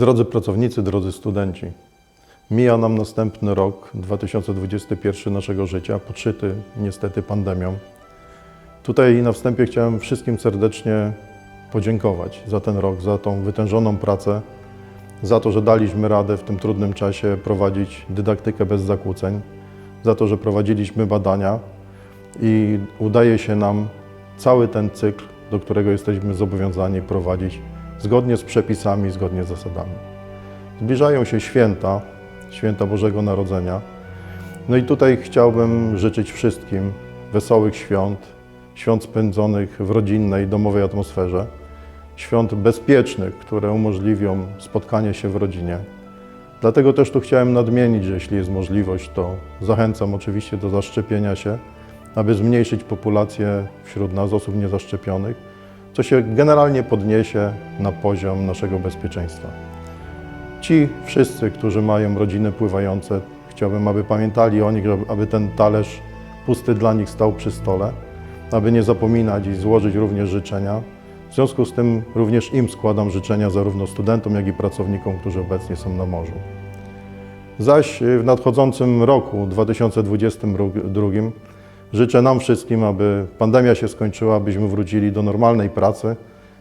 Drodzy pracownicy, drodzy studenci, mija nam następny rok, 2021 naszego życia, podszyty niestety pandemią. Tutaj na wstępie chciałem wszystkim serdecznie podziękować za ten rok, za tą wytężoną pracę, za to, że daliśmy radę w tym trudnym czasie prowadzić dydaktykę bez zakłóceń, za to, że prowadziliśmy badania i udaje się nam cały ten cykl, do którego jesteśmy zobowiązani prowadzić zgodnie z przepisami, zgodnie z zasadami. Zbliżają się święta, święta Bożego Narodzenia. No i tutaj chciałbym życzyć wszystkim wesołych świąt, świąt spędzonych w rodzinnej, domowej atmosferze, świąt bezpiecznych, które umożliwią spotkanie się w rodzinie. Dlatego też tu chciałem nadmienić, że jeśli jest możliwość, to zachęcam oczywiście do zaszczepienia się, aby zmniejszyć populację wśród nas osób niezaszczepionych, co się generalnie podniesie na poziom naszego bezpieczeństwa. Ci wszyscy, którzy mają rodziny pływające, chciałbym, aby pamiętali o nich, aby ten talerz pusty dla nich stał przy stole, aby nie zapominać i złożyć również życzenia. W związku z tym również im składam życzenia zarówno studentom, jak i pracownikom, którzy obecnie są na morzu. Zaś w nadchodzącym roku 2022 życzę nam wszystkim, aby pandemia się skończyła, abyśmy wrócili do normalnej pracy,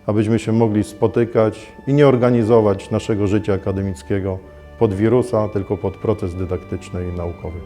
abyśmy się mogli spotykać i nie organizować naszego życia akademickiego pod wirusa, tylko pod proces dydaktyczny i naukowy.